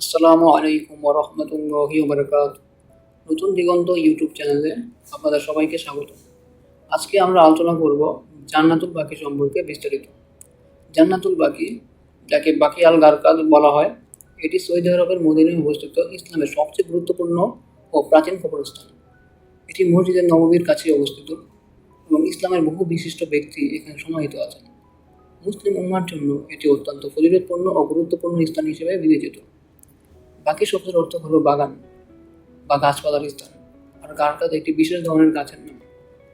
আসসালামু আলাইকুম রহমতুল্লাহি বারকাত নতুন দিগন্ত ইউটিউব চ্যানেলে আপনাদের সবাইকে স্বাগত। আজকে আমরা আলোচনা করব জান্নাতুল বাকি সম্পর্কে বিস্তারিত। জান্নাতুল বাকি, যাকে বাকি আল গারকাদ বলা হয়, এটি সৌদি আরবের মদিনায় অবস্থিত ইসলামের সবচেয়ে গুরুত্বপূর্ণ ও প্রাচীন কবরস্থান। এটি মসজিদের নবমীর কাছে অবস্থিত এবং ইসলামের বহু বিশিষ্ট ব্যক্তি এখানে সমাহিত আছেন। মুসলিম উম্মার জন্য এটি অত্যন্ত ফজিলতপূর্ণ ও গুরুত্বপূর্ণ স্থান হিসেবে বিবেচিত। বাকি শব্দের অর্থ হলো বাগান বা গাছপালার স্থান। আর গারকাদ একটি বিশেষ ধরনের গাছের নাম,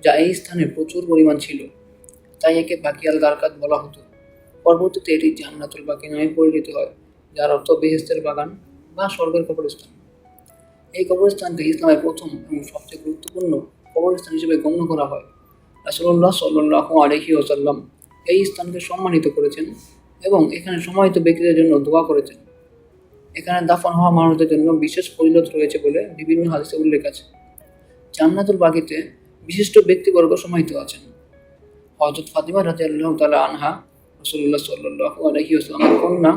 যা এই স্থানে প্রচুর পরিমাণ ছিল। তাই একে বাকিয়াল গারকাদ বলা হতো। পরবর্তীতে এটি জান্নাতুল বাকি নামে পরিচিত হয়, যার অর্থ বেহেস্তের বাগান বা স্বর্গের কবরস্থান। এই কবরস্থানকে ইসলামের প্রথম এবং সবচেয়ে গুরুত্বপূর্ণ কবরস্থান হিসেবে গণ্য করা হয়। রাসুল্লাহ সাল্লাহ আলহি ওসাল্লাম এই স্থানকে সম্মানিত করেছেন এবং এখানে সম্মানিত ব্যক্তিদের জন্য দোয়া করেছেন। এখানে দাফন হওয়া মানুষদের জন্য বিশেষ ফজিলত রয়েছে বলে বিভিন্ন হাদিসে উল্লেখ আছে। জান্নাতুল বাগিতে বিশিষ্ট ব্যক্তিবর্গ সমাহিত আছেন। হজরত ফাতিমা রাজি আল্লাহ তালা আনহা রসুল্লাহ সাল্লাহ আলহি আসলামের কন্যা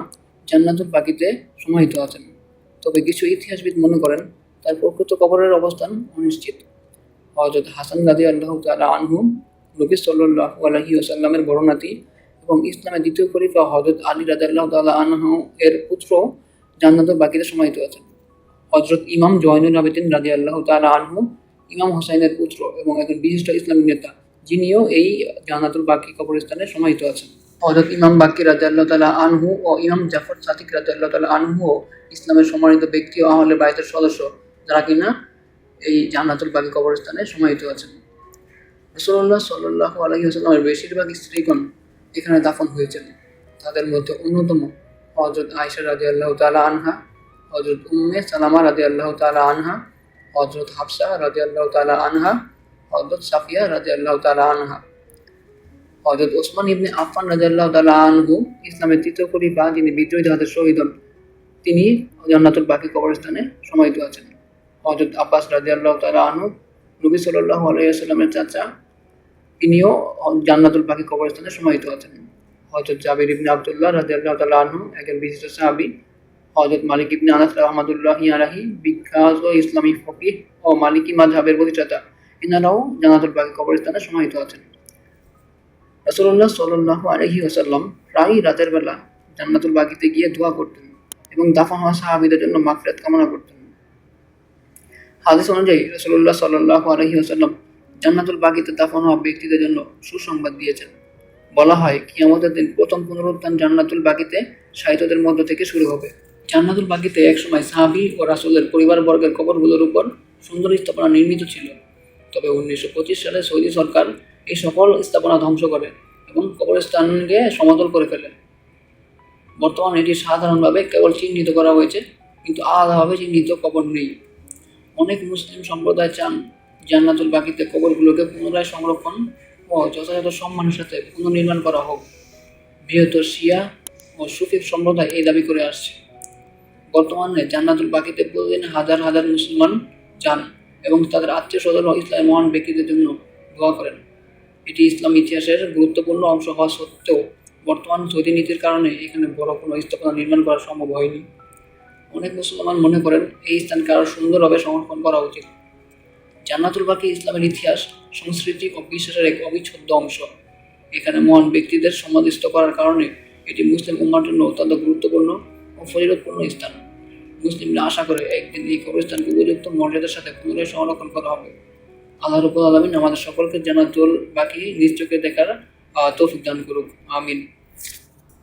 জান্নাতুল বাগিতে সমাহিত আছেন। তবে কিছু ইতিহাসবিদ মনে করেন তার প্রকৃত কবরের অবস্থান অনিশ্চিত। হজরত হাসান রাজি আল্লাহ তালা আনহু নবী সাল্লাহ আলহি আসাল্লামের বর্ণাতি এবং ইসলামের দ্বিতীয় খলিফা হজরত আলী রাজি আল্লাহ তালা আনহু এর পুত্র জান্নাতুল বাকিতে সমাহিত আছেন হজরত ইমাম জয়নুল আবেদিন রাজি আল্লাহ তালা আনহু, ইমাম হোসাইনের পুত্র এবং একজন বিশিষ্ট ইসলামী নেতা, যিনিও এই জান্নাতুল বাকি কবরস্থানে সমাহিত আছেন। হজরত ইমাম বাকি রাজি আল্লাহ তালা আনহু ও ইমাম জাফর সাদিক রাজি আল্লাহ তালা আনহু ইসলামের সম্মানিত ব্যক্তি ও আহলে বাইতের সদস্য, যারা কিনা এই জান্নাতুল বাকি কবরস্থানে সমাহিত আছেন। রসুল্লাহ সাল্লাহ আলহি আসাল্লামের বেশিরভাগ স্ত্রীগণ এখানে দাফন হয়েছেন। তাদের মধ্যে অন্যতম হজরত আয়সা রাজি আল্লাহ তালা আনহা হজরত উম্মে সালামা রাজি আল্লাহ তালা আনহা হজরত হাফসা রাজি আল্লাহ তালা আনহা হজরত সাফিয়া রাজি আল্লাহ তালা আনহা। হজরত ওসমান ইবনে আফান রাজি আল্লাহ তালা আনহু, ইসলামের তৃতীয় খলিফা, যিনি বিদ্রোহী জাহাজের শহীদ হন, তিনি জান্নাতুল বাকি কবরস্থানে সমাহিত আছেন। হজরত আব্বাস রাজি আল্লাহ তালা আনহু, নবী সাল্লাহ আলাইসাল্লামের চাচা, তিনিও জান্নাতুল বাকি কবরস্থানে সমাহিত আছেন। হজরত জাবির ইবনে আবদুল্লাহ রাজিয়াল্লাহ তাল্লাহ আনহু, একজন বিশিষ্ট সাহাবি হজরত মালিক ইবনে আনাস রহমাদুল্লাহ আলাহি বিখ্যাত ইসলামী ফকিহ ও মালিকি মাঝহাবের প্রতিষ্ঠাতা। ইনারাও জান্নাতুল বাকি কবরস্থানে সমাহিত আছেন। রসুল্লাহ সাল্লাহ আলহি ওসাল্লাম প্রায়ই রাতের বেলা জান্নাতুল বাকিতে গিয়ে দোয়া করতেন এবং দাফন হওয়া সাহাবিদের জন্য মাফরাত কামনা করতেন। হাদিস অনুযায়ী রসুল্লাহ সাল্লাহ আলহি ওসাল্লাম জান্নাতুল বাকিতে দাফন হওয়া ব্যক্তিদের জন্য সুসংবাদ দিয়েছেন। বলা হয়, কিয়ামতের দিন প্রথম পুনরুত্থান জান্নাতুল বাকিতে সাহিত্যদের মধ্য থেকে শুরু হবে। জান্নাতুল বাকিতে একসময় সাহাবি ও রাসুলের পরিবারবর্গের কবরগুলোর উপর সুন্দর স্থাপনা নির্মিত ছিল। তবে উনিশশো পঁচিশ সালে সৌদি সরকার এই সকল স্থাপনা ধ্বংস করে এবং কবরস্থানকে সমতল করে ফেলে। বর্তমানে এটি সাধারণভাবে কেবল চিহ্নিত করা হয়েছে, কিন্তু আলাদাভাবে চিহ্নিত কবর নেই। অনেক মুসলিম সম্প্রদায় চান জান্নাতুল বাকিতে কবরগুলোকে পুনরায় সংরক্ষণ ও যথাযথ সম্মানের সাথে পুনর্নির্মাণ করা হোক। বৃহত্তর শিয়া ও সুফি সম্প্রদায় এই দাবি করে আসছে। বর্তমানে জান্নাতুল বাকিতে প্রতিদিন হাজার হাজার মুসলমান যান এবং তাদের আত্মীয় স্বজন ইসলামের মহান ব্যক্তিদের জন্য দোয়া করেন। এটি ইসলাম ইতিহাসের গুরুত্বপূর্ণ অংশ হওয়া সত্ত্বেও বর্তমান সৌদি নীতির কারণে এখানে বড় কোনো স্থাপনা নির্মাণ করা সম্ভব হয়নি। অনেক মুসলমান মনে করেন এই স্থানকে আরও সুন্দরভাবে সংরক্ষণ করা উচিত। জান্নাতুল বাকি ইসলামের ইতিহাস, সংস্কৃতি ও বিশ্বাসের এক অবিচ্ছেদ্য অংশ। এখানে মহান ব্যক্তিদের সমাধিস্থ করার কারণে এটি মুসলিম উম্মার জন্য অত্যন্ত গুরুত্বপূর্ণ ও ফজিলতপূর্ণ স্থান। মুসলিমরা আশা করে একদিন এই কবরস্থানকে উপযুক্ত মর্যাদার সাথে পুনরায় সংরক্ষণ করা হবে। আল্লাহ রবুল আলমিন আমাদের সকলকে জান্নাতুল বাকি নিজ চোখে দেখার তৌফিক দান করুক। আমিন।